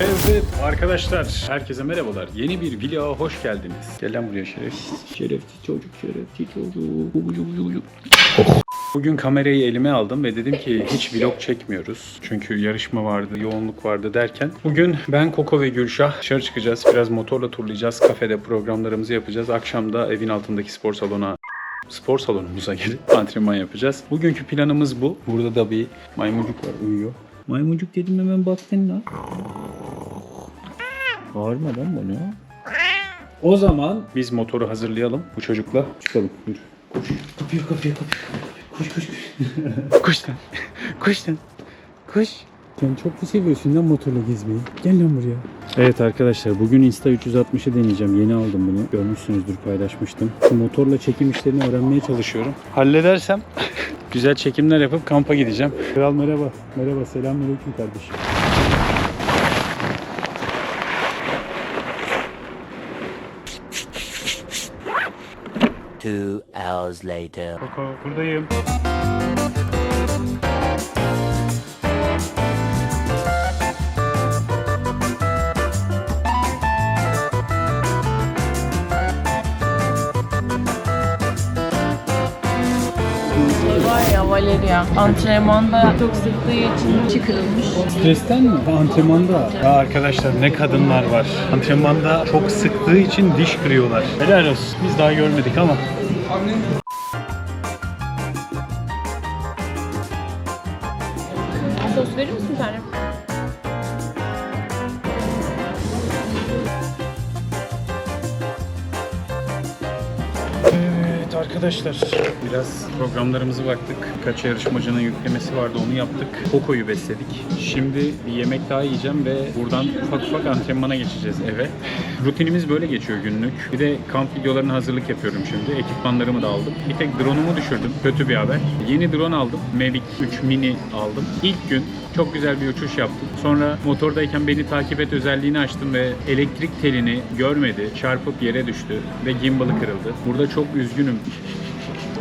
Evet arkadaşlar, herkese merhabalar. Yeni bir vloga hoş geldiniz. Gel lan buraya şerefsiz. Şerefsiz çocuk, şerefsiz çocuk. Bugün kamerayı elime aldım ve dedim ki hiç vlog çekmiyoruz. Çünkü yarışma vardı, yoğunluk vardı derken. Bugün ben Koko ve Gülşah dışarı çıkacağız. Biraz motorla turlayacağız. Kafede programlarımızı yapacağız. Akşam da evin altındaki spor salona spor salonumuza gelip antrenman yapacağız. Bugünkü planımız bu. Burada da bir maymuncuk var uyuyor. Maymuncuk dedim hemen baktın lan. Bağırma lan bana. O zaman biz motoru hazırlayalım. Bu çocukla çıkalım. Yürü. Koş. Kapıyor kapıyor kapıyor. Koş koş koş. koş lan. Koş lan. Koş. Sen çok mu seviyorsun lan motorla gezmeyi? Gel lan buraya. Evet arkadaşlar bugün Insta 360'ı deneyeceğim. Yeni aldım bunu. Görmüşsünüzdür paylaşmıştım. Şu motorla çekim işlerini öğrenmeye çalışıyorum. Halledersem güzel çekimler yapıp kampa gideceğim. Kral merhaba. Merhaba selamünaleyküm kardeşim. Two hours later. Koko buradayım. Var ya Valeria antrenmanda çok sıktığı için çıkarılmış. Stresten mi? Antrenmanda. Ya arkadaşlar ne kadınlar var. Antrenmanda çok sıktığı için diş kırıyorlar. Helal olsun. Biz daha görmedik ama. Sos arkadaşlar biraz programlarımızı baktık. Kaç yarışmacının yüklemesi vardı onu yaptık. Koko'yu besledik. Şimdi bir yemek daha yiyeceğim ve buradan ufak ufak antrenmana geçeceğiz eve. Rutinimiz böyle geçiyor günlük. Bir de kamp videolarına hazırlık yapıyorum şimdi. Ekipmanlarımı da aldım. Bir tek drone'umu düşürdüm. Kötü bir haber. Yeni drone aldım. Mavic 3 mini aldım. İlk gün çok güzel bir uçuş yaptım. Sonra motordayken beni takip et özelliğini açtım ve elektrik telini görmedi. Çarpıp yere düştü ve gimbal'ı kırıldı. Burada çok üzgünüm. Thank you.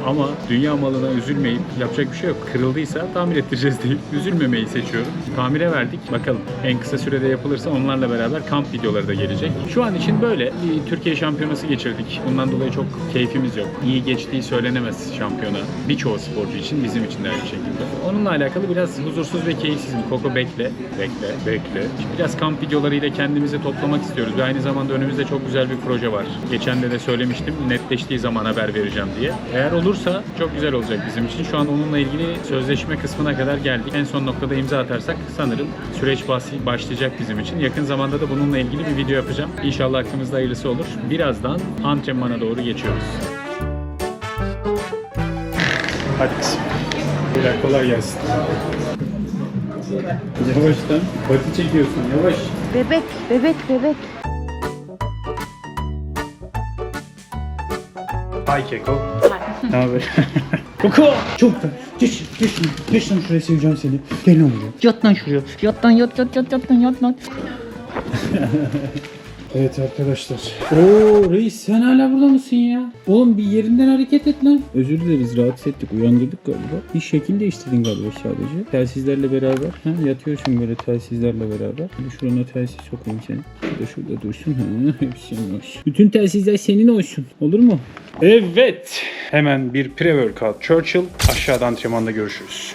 Ama dünya malına üzülmeyip yapacak bir şey yok. Kırıldıysa tamir ettireceğiz deyip üzülmemeyi seçiyorum. Tamire verdik. Bakalım en kısa sürede yapılırsa onlarla beraber kamp videoları da gelecek. Şu an için böyle bir Türkiye şampiyonası geçirdik. Bundan dolayı çok keyfimiz yok. İyi geçtiği söylenemez şampiyona. Birçoğu sporcu için bizim için de aynı şekilde. Onunla alakalı biraz huzursuz ve keyifsizim. Koko bekle. Bekle. Bekle. Biraz kamp videolarıyla kendimizi toplamak istiyoruz ve aynı zamanda önümüzde çok güzel bir proje var. Geçen de de söylemiştim. Netleştiği zaman haber vereceğim diye. Eğer olursa çok güzel olacak bizim için. Şu an onunla ilgili sözleşme kısmına kadar geldik. En son noktada imza atarsak sanırım süreç başlayacak bizim için. Yakın zamanda da bununla ilgili bir video yapacağım. İnşallah aklımızda hayırlısı olur. Birazdan antrenmana doğru geçiyoruz. Hadi kızım. Beyler kolay gelsin. Yavaştan. Pati çekiyorsun yavaş. Bebek, bebek, bebek. Hay Keko. Ne haber? Koko! Çok da. Geç, geç, geç lan şuraya seveceğim seni. Gel lan buraya. Yat lan şuraya. Yat lan yat yat yat yat lan yat lan. Evet arkadaşlar. Oo reis sen hala burada mısın ya? Oğlum bir yerinden hareket et lan. Özür dileriz rahatsız ettik uyandırdık galiba. Bir şekil değiştirdin galiba sadece. Telsizlerle beraber. Ha, yatıyorsun böyle telsizlerle beraber. Bir şurana telsiz sokayım seni. Şurada şurada dursun. Ha, hepsi senin olsun. Bütün telsizler senin olsun. Olur mu? Evet. Hemen bir pre-workout Churchill. Aşağıda antrenmanda görüşürüz.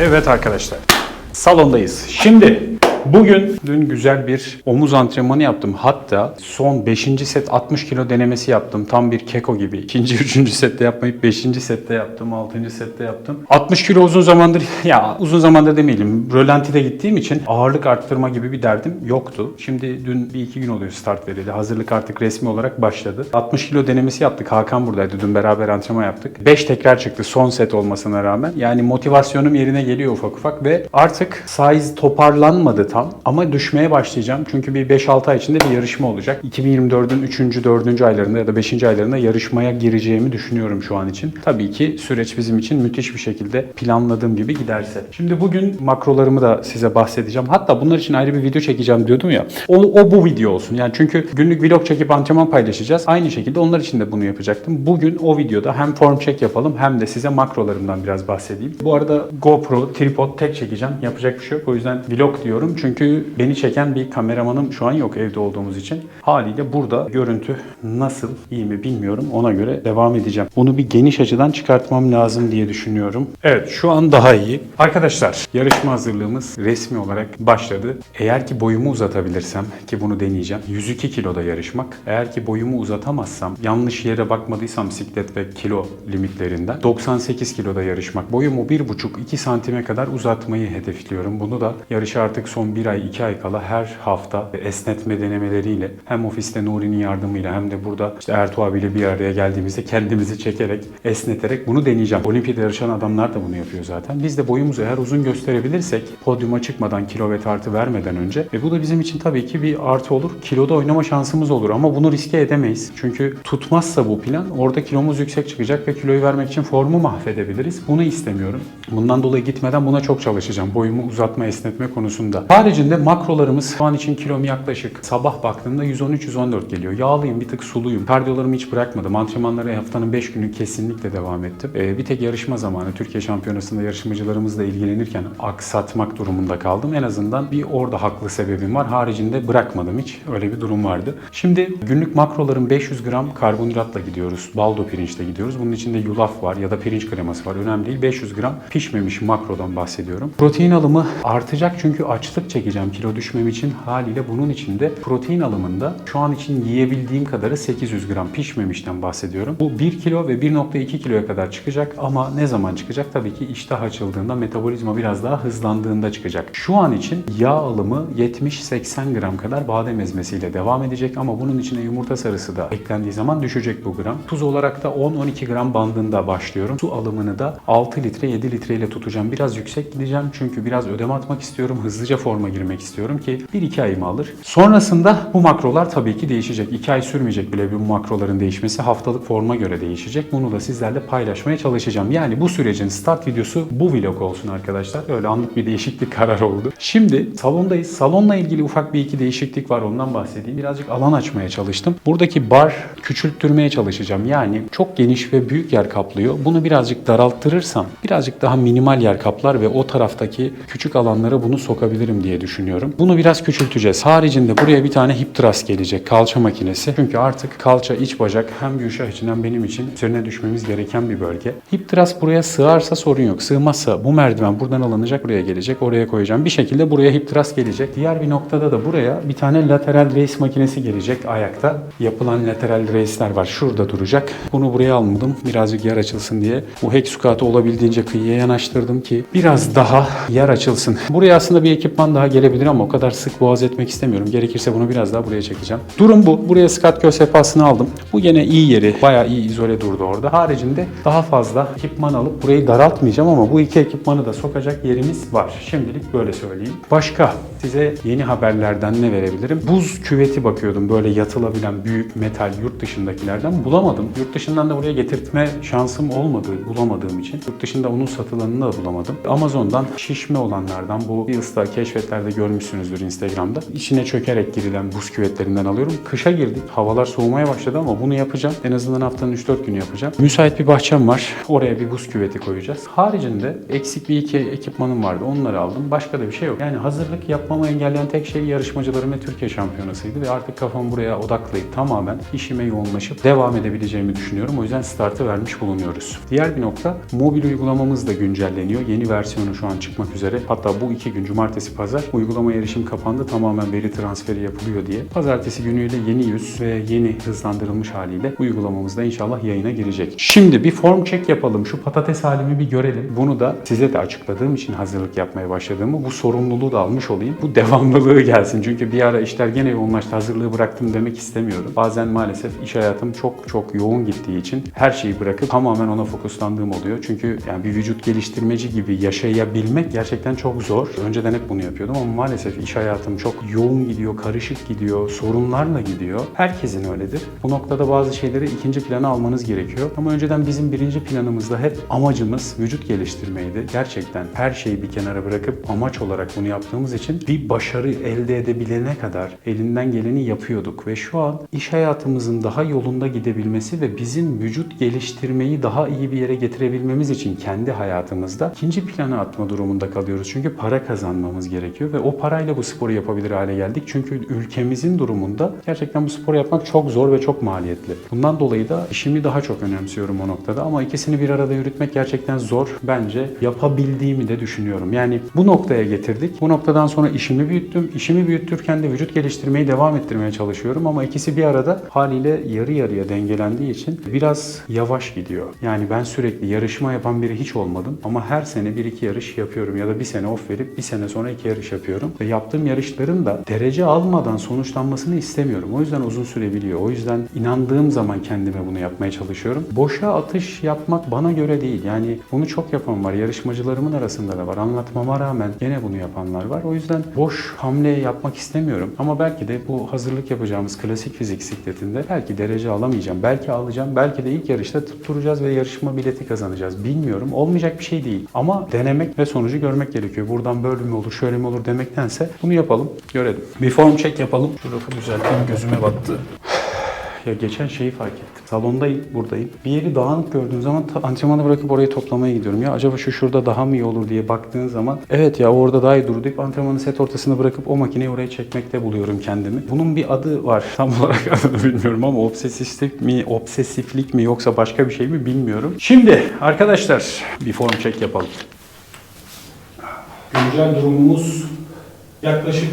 Evet arkadaşlar. Salondayız. Şimdi bugün dün güzel bir omuz antrenmanı yaptım. Hatta son 5. set 60 kilo denemesi yaptım. Tam bir keko gibi. 2. 3. sette yapmayıp 5. sette yaptım. 6. sette yaptım. 60 kilo uzun zamandır ya uzun zamandır demeyelim. Rölantide gittiğim için ağırlık arttırma gibi bir derdim yoktu. Şimdi dün bir iki gün oluyor start verildi. Hazırlık artık resmi olarak başladı. 60 kilo denemesi yaptık. Hakan buradaydı. Dün beraber antrenman yaptık. 5 tekrar çıktı son set olmasına rağmen. Yani motivasyonum yerine geliyor ufak ufak ve artık size toparlanmadı tam ama düşmeye başlayacağım. Çünkü bir 5-6 ay içinde bir yarışma olacak. 2024'ün 3. 4. aylarında ya da 5. aylarında yarışmaya gireceğimi düşünüyorum şu an için. Tabii ki süreç bizim için müthiş bir şekilde planladığım gibi giderse. Şimdi bugün makrolarımı da size bahsedeceğim. Hatta bunlar için ayrı bir video çekeceğim diyordum ya. O, o bu video olsun. Yani çünkü günlük vlog çekip antrenman paylaşacağız. Aynı şekilde onlar için de bunu yapacaktım. Bugün o videoda hem form check yapalım hem de size makrolarımdan biraz bahsedeyim. Bu arada GoPro, tripod tek çekeceğim. Yapacak bir şey yok. O yüzden vlog diyorum. Çünkü beni çeken bir kameramanım şu an yok evde olduğumuz için. Haliyle burada görüntü nasıl iyi mi bilmiyorum. Ona göre devam edeceğim. Bunu bir geniş açıdan çıkartmam lazım diye düşünüyorum. Evet şu an daha iyi. Arkadaşlar yarışma hazırlığımız resmi olarak başladı. Eğer ki boyumu uzatabilirsem ki bunu deneyeceğim. 102 kiloda yarışmak. Eğer ki boyumu uzatamazsam yanlış yere bakmadıysam siklet ve kilo limitlerinden 98 kiloda yarışmak. Boyumu 1,5-2 santime kadar uzatmayı hedefliyorum. Bunu da yarışa artık son 1 ay 2 ay kala her hafta esnetme denemeleriyle hem ofiste Nuri'nin yardımıyla hem de burada işte Ertuğ abiyle bir araya geldiğimizde kendimizi çekerek, esneterek bunu deneyeceğim. Olimpiyada yarışan adamlar da bunu yapıyor zaten. Biz de boyumuzu eğer uzun gösterebilirsek podyuma çıkmadan kilo ve tartı vermeden önce ve bu da bizim için tabii ki bir artı olur. Kiloda oynama şansımız olur ama bunu riske edemeyiz. Çünkü tutmazsa bu plan orada kilomuz yüksek çıkacak ve kiloyu vermek için formu mahvedebiliriz. Bunu istemiyorum. Bundan dolayı gitmeden buna çok çalışacağım. Boyumu uzatma, esnetme konusunda. Haricinde makrolarımız şu an için kilom yaklaşık sabah baktığımda 113-114 geliyor. Yağlıyım, bir tık suluyum. Kardiyolarımı hiç bırakmadım. Antrenmanlara haftanın 5 günü kesinlikle devam ettim. Ee, bir tek yarışma zamanı Türkiye Şampiyonası'nda yarışmacılarımızla ilgilenirken aksatmak durumunda kaldım. En azından bir orada haklı sebebim var. Haricinde bırakmadım hiç. Öyle bir durum vardı. Şimdi günlük makrolarım 500 gram karbonhidratla gidiyoruz. Baldo pirinçle gidiyoruz. Bunun içinde yulaf var ya da pirinç kreması var. Önemli değil. 500 gram pişmemiş makrodan bahsediyorum. Protein alımı artacak çünkü açlık çekeceğim kilo düşmem için. Haliyle bunun içinde protein alımında şu an için yiyebildiğim kadarı 800 gram pişmemişten bahsediyorum. Bu 1 kilo ve 1.2 kiloya kadar çıkacak ama ne zaman çıkacak? Tabii ki iştah açıldığında, metabolizma biraz daha hızlandığında çıkacak. Şu an için yağ alımı 70-80 gram kadar badem ezmesiyle devam edecek ama bunun içine yumurta sarısı da eklendiği zaman düşecek bu gram. Tuz olarak da 10-12 gram bandında başlıyorum. Su alımını da 6 litre 7 litre ile tutacağım. Biraz yüksek gideceğim çünkü biraz ödem atmak istiyorum. Hızlıca forma girmek istiyorum ki 1-2 ayımı alır. Sonrasında bu makrolar tabii ki değişecek. 2 ay sürmeyecek bile bu makroların değişmesi. Haftalık forma göre değişecek. Bunu da sizlerle paylaşmaya çalışacağım. Yani bu sürecin start videosu bu vlog olsun arkadaşlar. Öyle anlık bir değişiklik karar oldu. Şimdi salondayız. Salonla ilgili ufak bir iki değişiklik var. Ondan bahsedeyim. Birazcık alan açmaya çalıştım. Buradaki bar küçülttürmeye çalışacağım. Yani çok geniş ve büyük yer kaplıyor. Bunu birazcık daralttırırsam birazcık daha minimal yer kaplar ve o taraftaki küçük alanlara bunu sokabilirim diye düşünüyorum. Bunu biraz küçülteceğiz. Haricinde buraya bir tane hip thrust gelecek. Kalça makinesi. Çünkü artık kalça iç bacak hem Gülşah için hem benim için üzerine düşmemiz gereken bir bölge. Hip thrust buraya sığarsa sorun yok. Sığmazsa bu merdiven buradan alınacak buraya gelecek. Oraya koyacağım. Bir şekilde buraya hip thrust gelecek. Diğer bir noktada da buraya bir tane lateral raise makinesi gelecek ayakta. Yapılan lateral race'ler var. Şurada duracak. Bunu buraya almadım. Birazcık yer açılsın diye. Bu squat'ı olabildiğince kıyıya yanaştırdım ki biraz daha yer açılsın. Buraya aslında bir ekipman daha gelebilir ama o kadar sık boğaz etmek istemiyorum. Gerekirse bunu biraz daha buraya çekeceğim. Durum bu. Buraya squat göğüs sehpasını aldım. Bu gene iyi yeri. Bayağı iyi izole durdu orada. Haricinde daha fazla ekipman alıp burayı daraltmayacağım ama bu iki ekipmanı da sokacak yerimiz var. Şimdilik böyle söyleyeyim. Başka size yeni haberlerden ne verebilirim? Buz küveti bakıyordum. Böyle yatılabilen büyük metal yurt dışındakilerden bulamadım. Yurt dışından da buraya getirtme şansım olmadı bulamadığım için. Yurt dışında onun satılanını da bulamadım. Amazon'dan şişme olanlardan bu Reels'ta keşfetlerde görmüşsünüzdür Instagram'da. İçine çökerek girilen buz küvetlerinden alıyorum. Kışa girdik. Havalar soğumaya başladı ama bunu yapacağım. En azından haftanın 3-4 günü yapacağım. Müsait bir bahçem var. Oraya bir buz küveti koyacağız. Haricinde eksik bir iki ekipmanım vardı. Onları aldım. Başka da bir şey yok. Yani hazırlık yapmamı engelleyen tek şey yarışmacılarım ve Türkiye şampiyonasıydı ve artık kafam buraya odaklayıp tamamen işime yoğunlaşıp devam edebileceğimi düşünüyorum. O yüzden startı vermiş bulunuyoruz. Diğer bir nokta mobil uygulamamız da güncelleniyor. Yeni versiyonu şu an çıkmak üzere. Hatta bu iki gün cumartesi pazar uygulama erişim kapandı. Tamamen veri transferi yapılıyor diye. Pazartesi günüyle yeni yüz ve yeni hızlandırılmış haliyle uygulamamız da inşallah yayına girecek. Şimdi bir form check yapalım. Şu patates halimi bir görelim. Bunu da size de açıkladığım için hazırlık yapmaya başladığımı bu sorumluluğu da almış olayım. Bu devamlılığı gelsin. Çünkü bir ara işler gene yoğunlaştı. Hazırlığı bıraktım demek istemiyorum. Bazen maalesef iş hayatım çok çok yoğun gittiği için her şeyi bırakıp tamamen ona fokuslandığım oluyor. Çünkü yani bir vücut geliştirmeci gibi yaşayabilmek gerçekten çok zor. Önceden hep bunu yapıyordum. Yapıyordum ama maalesef iş hayatım çok yoğun gidiyor, karışık gidiyor, sorunlarla gidiyor. Herkesin öyledir. Bu noktada bazı şeyleri ikinci plana almanız gerekiyor. Ama önceden bizim birinci planımızda hep amacımız vücut geliştirmeydi. Gerçekten her şeyi bir kenara bırakıp amaç olarak bunu yaptığımız için bir başarı elde edebilene kadar elinden geleni yapıyorduk ve şu an iş hayatımızın daha yolunda gidebilmesi ve bizim vücut geliştirmeyi daha iyi bir yere getirebilmemiz için kendi hayatımızda ikinci plana atma durumunda kalıyoruz. Çünkü para kazanmamız gerekiyor ve o parayla bu sporu yapabilir hale geldik. Çünkü ülkemizin durumunda gerçekten bu sporu yapmak çok zor ve çok maliyetli. Bundan dolayı da işimi daha çok önemsiyorum o noktada ama ikisini bir arada yürütmek gerçekten zor. Bence yapabildiğimi de düşünüyorum. Yani bu noktaya getirdik. Bu noktadan sonra işimi büyüttüm. İşimi büyüttürken de vücut geliştirmeyi devam ettirmeye çalışıyorum ama ikisi bir arada haliyle yarı yarıya dengelendiği için biraz yavaş gidiyor. Yani ben sürekli yarışma yapan biri hiç olmadım ama her sene bir iki yarış yapıyorum ya da bir sene off verip bir sene sonra iki yarış yapıyorum ve yaptığım yarışların da derece almadan sonuçlanmasını istemiyorum. O yüzden uzun sürebiliyor. O yüzden inandığım zaman kendime bunu yapmaya çalışıyorum. Boşa atış yapmak bana göre değil. Yani bunu çok yapan var. Yarışmacılarımın arasında da var. Anlatmama rağmen gene bunu yapanlar var. O yüzden boş hamle yapmak istemiyorum. Ama belki de bu hazırlık yapacağımız klasik fizik sikletinde belki derece alamayacağım. Belki alacağım. Belki de ilk yarışta tutturacağız ve yarışma bileti kazanacağız. Bilmiyorum. Olmayacak bir şey değil. Ama denemek ve sonucu görmek gerekiyor. Buradan böyle mi olur, şöyle mi olur demektense bunu yapalım, görelim. Bir form check yapalım. Şu rafı düzelteyim, gözüme battı. Ya geçen şeyi fark ettim. Salondayım, buradayım. Bir yeri dağınık gördüğüm zaman antrenmanı bırakıp orayı toplamaya gidiyorum. Ya acaba şu şurada daha mı iyi olur diye baktığın zaman evet ya orada daha iyi durur deyip antrenmanı set ortasına bırakıp o makineyi oraya çekmekte buluyorum kendimi. Bunun bir adı var. Tam olarak adını bilmiyorum ama obsesiflik mi, obsesiflik mi yoksa başka bir şey mi bilmiyorum. Şimdi arkadaşlar bir form check yapalım. Güncel durumumuz yaklaşık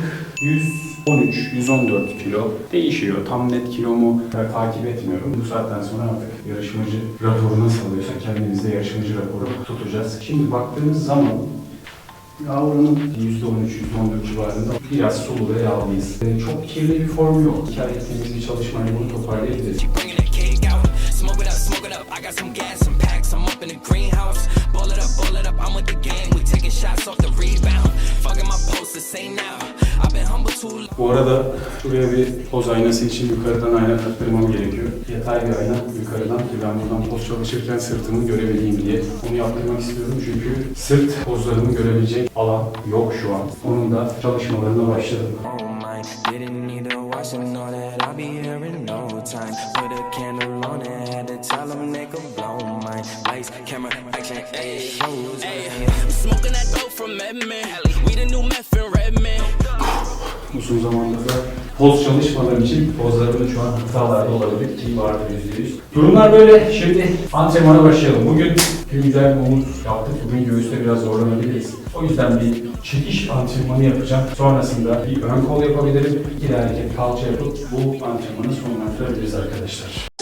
113-114 kilo. Değişiyor. Tam net kilomu takip etmiyorum. Bu saatten sonra artık yarışmacı raporu nasıl alıyorsa kendimizde yarışmacı raporu tutacağız. Şimdi baktığımız zaman Yavrunun %13-%14 civarında biraz sulu ve yağlıyız. Ee, Çok kirli bir form yok. Ay temiz bir çalışmayla bunu toparlayabiliriz. Ball it up, ball it up. I'm with the gang. We taking shots off the rebound. Fucking my post, say now. I've been humble too long. Bu arada şuraya bir poz aynası için yukarıdan ayna taktırmam gerekiyor. Yatay bir ayna yukarıdan ki ben buradan poz çalışırken sırtımı görebileyim diye. Onu yaptırmak istiyorum çünkü sırt pozlarımı görebilecek alan yok şu an. Onun da çalışmalarına başladım. Oh my, didn't need to watch and know that I'll be here in no time. Put a candle tell them could blow my lights, camera, action, ayy, shows. Ayy, I'm smoking that dope from Redman. We the new meth in Redman. Uzun zamandır da poz çalışmadığım için pozlarımda şu an hatalarda olabilir ki vardır yüzde yüz. Durumlar böyle. Şimdi antrenmana başlayalım. Bugün bir omuz yaptık. Bugün göğüste biraz zorlanabiliriz. O yüzden bir çekiş antrenmanı yapacağım. Sonrasında bir ön kol yapabilirim. İki hareket kalça yapıp bu antrenmanı sonlandırabiliriz arkadaşlar.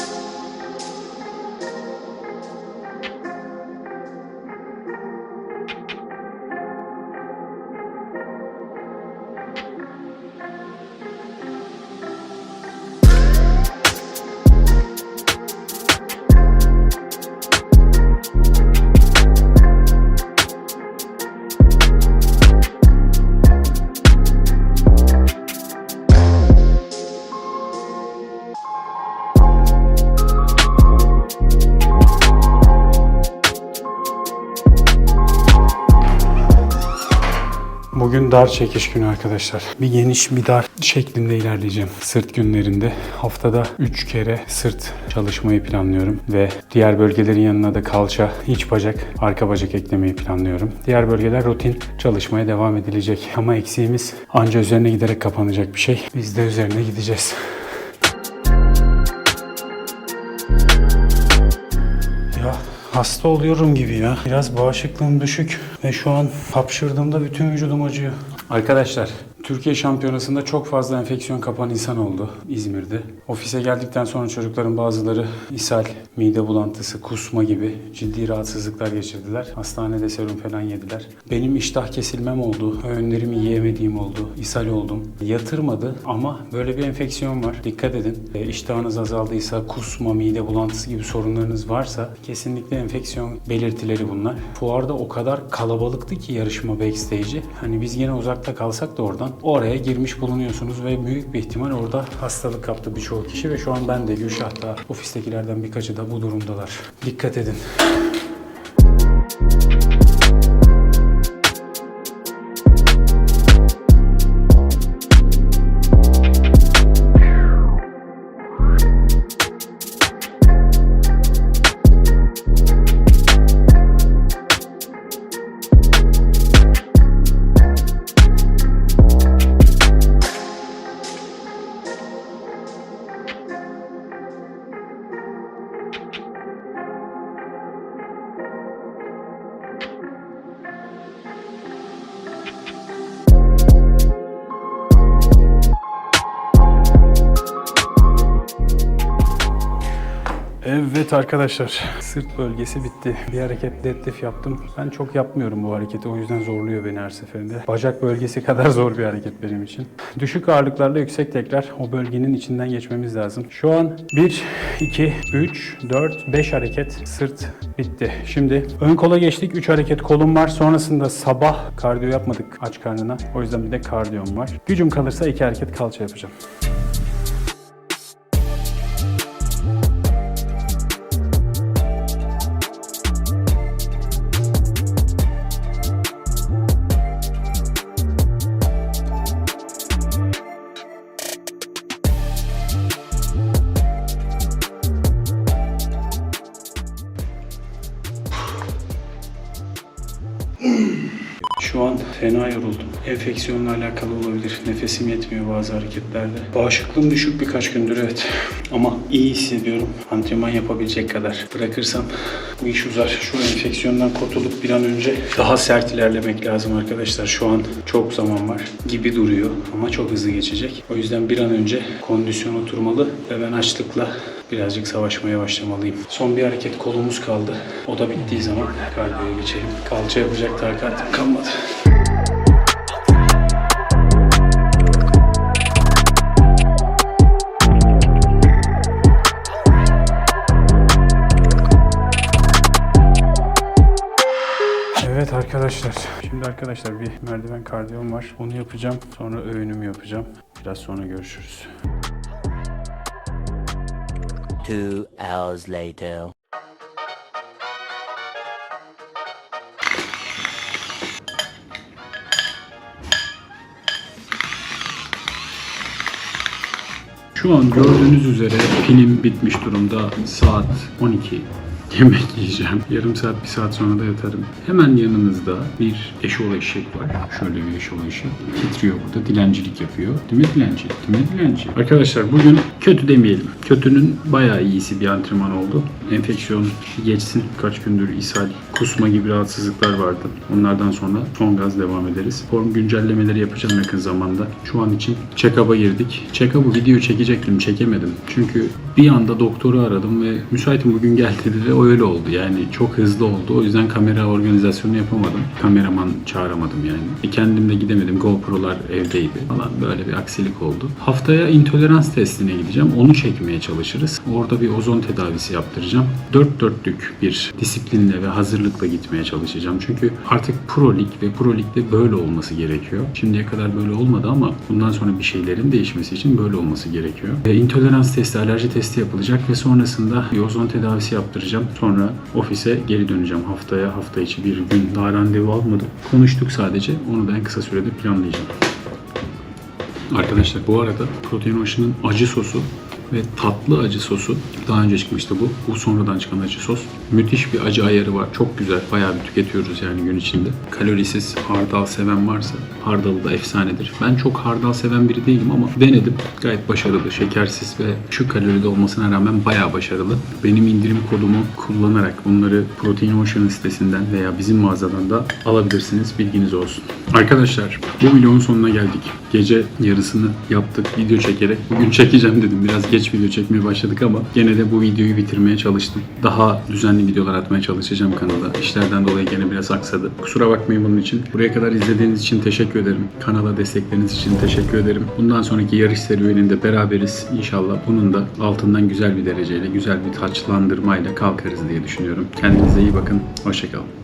Bugün dar çekiş günü arkadaşlar. Bir geniş bir dar şeklinde ilerleyeceğim. Sırt günlerinde haftada 3 kere sırt çalışmayı planlıyorum ve diğer bölgelerin yanına da kalça, iç bacak, arka bacak eklemeyi planlıyorum. Diğer bölgeler rutin çalışmaya devam edilecek ama eksiğimiz anca üzerine giderek kapanacak bir şey. Biz de üzerine gideceğiz. Hasta oluyorum gibi ya. Biraz bağışıklığım düşük ve şu an hapşırdığımda bütün vücudum acıyor. Arkadaşlar Türkiye Şampiyonası'nda çok fazla enfeksiyon kapan insan oldu İzmir'de. Ofise geldikten sonra çocukların bazıları ishal, mide bulantısı, kusma gibi ciddi rahatsızlıklar geçirdiler. Hastanede serum falan yediler. Benim iştah kesilmem oldu. Öğünlerimi yiyemediğim oldu. ishal oldum. Yatırmadı ama böyle bir enfeksiyon var. Dikkat edin. E, iştahınız azaldıysa, kusma, mide bulantısı gibi sorunlarınız varsa kesinlikle enfeksiyon belirtileri bunlar. Fuarda o kadar kalabalıktı ki yarışma backstage'i. Hani biz yine uzakta kalsak da oradan oraya girmiş bulunuyorsunuz ve büyük bir ihtimal orada hastalık kaptı birçok kişi ve şu an ben de Gülşah da ofistekilerden birkaçı da bu durumdalar. Dikkat edin. Evet arkadaşlar sırt bölgesi bitti. Bir hareket deadlift yaptım. Ben çok yapmıyorum bu hareketi o yüzden zorluyor beni her seferinde. Bacak bölgesi kadar zor bir hareket benim için. Düşük ağırlıklarla yüksek tekrar o bölgenin içinden geçmemiz lazım. Şu an 1, 2, 3, 4, 5 hareket sırt bitti. Şimdi ön kola geçtik 3 hareket kolum var. Sonrasında sabah kardiyo yapmadık aç karnına. O yüzden bir de kardiyom var. Gücüm kalırsa 2 hareket kalça yapacağım. Enfeksiyonla alakalı olabilir. Nefesim yetmiyor bazı hareketlerde. Bağışıklığım düşük birkaç gündür evet. Ama iyi hissediyorum. Antrenman yapabilecek kadar. Bırakırsam bu iş uzar. Şu enfeksiyondan kurtulup bir an önce daha sert ilerlemek lazım arkadaşlar. Şu an çok zaman var gibi duruyor ama çok hızlı geçecek. O yüzden bir an önce kondisyon oturmalı ve ben açlıkla birazcık savaşmaya başlamalıyım. Son bir hareket kolumuz kaldı. O da bittiği zaman kardiyoya geçelim. Kalça yapacak takatim kalmadı. Arkadaşlar. Şimdi arkadaşlar bir merdiven kardiyom var. Onu yapacağım. Sonra öğünümü yapacağım. Biraz sonra görüşürüz. Two hours later. Şu an gördüğünüz üzere pilim bitmiş durumda. Saat 12. Yemek yiyeceğim. Yarım saat, bir saat sonra da yatarım. Hemen yanınızda bir eşoğlu eşek var. Şöyle bir eşoğlu eşek. Titriyor burada. Dilencilik yapıyor. Değil mi dilenci? Değil mi dilenci? Arkadaşlar bugün kötü demeyelim. Kötünün bayağı iyisi bir antrenman oldu. Enfeksiyon geçsin. Kaç gündür ishal, kusma gibi rahatsızlıklar vardı. Onlardan sonra son gaz devam ederiz. Form güncellemeleri yapacağım yakın zamanda. Şu an için check-up'a girdik. Check-up'ı video çekecektim, çekemedim. Çünkü bir anda doktoru aradım ve müsaitim bugün gel dedi ve öyle oldu. Yani çok hızlı oldu. O yüzden kamera organizasyonu yapamadım. Kameraman çağıramadım yani. E kendim de gidemedim. GoPro'lar evdeydi falan. Böyle bir aksilik oldu. Haftaya intolerans testine gideceğim. Onu çekmeye çalışırız. Orada bir ozon tedavisi yaptıracağım. Dört dörtlük bir disiplinle ve hazırlıkla gitmeye çalışacağım. Çünkü artık Pro Lig ve Pro Lig'de böyle olması gerekiyor. Şimdiye kadar böyle olmadı ama bundan sonra bir şeylerin değişmesi için böyle olması gerekiyor. E, intolerans testi, alerji testi yapılacak ve sonrasında bir ozon tedavisi yaptıracağım. Sonra ofise geri döneceğim. Haftaya hafta içi bir gün daha randevu almadım. Konuştuk sadece. Onu da en kısa sürede planlayacağım. Arkadaşlar bu arada protein aşının acı sosu ve tatlı acı sosu daha önce çıkmıştı bu. Bu sonradan çıkan acı sos. Müthiş bir acı ayarı var. Çok güzel. Bayağı bir tüketiyoruz yani gün içinde. Kalorisiz hardal seven varsa hardalı da efsanedir. Ben çok hardal seven biri değilim ama denedim. Gayet başarılı. Şekersiz ve şu kaloride olmasına rağmen bayağı başarılı. Benim indirim kodumu kullanarak bunları Protein Ocean sitesinden veya bizim mağazadan da alabilirsiniz. Bilginiz olsun. Arkadaşlar bu videonun sonuna geldik. Gece yarısını yaptık video çekerek. Bugün çekeceğim dedim. Biraz geç video çekmeye başladık ama gene de bu videoyu bitirmeye çalıştım. Daha düzenli videolar atmaya çalışacağım kanala. İşlerden dolayı gene biraz aksadı. Kusura bakmayın bunun için. Buraya kadar izlediğiniz için teşekkür ederim. Kanala destekleriniz için teşekkür ederim. Bundan sonraki yarış serüveninde beraberiz. İnşallah bunun da altından güzel bir dereceyle, güzel bir taçlandırmayla kalkarız diye düşünüyorum. Kendinize iyi bakın. Hoşçakalın.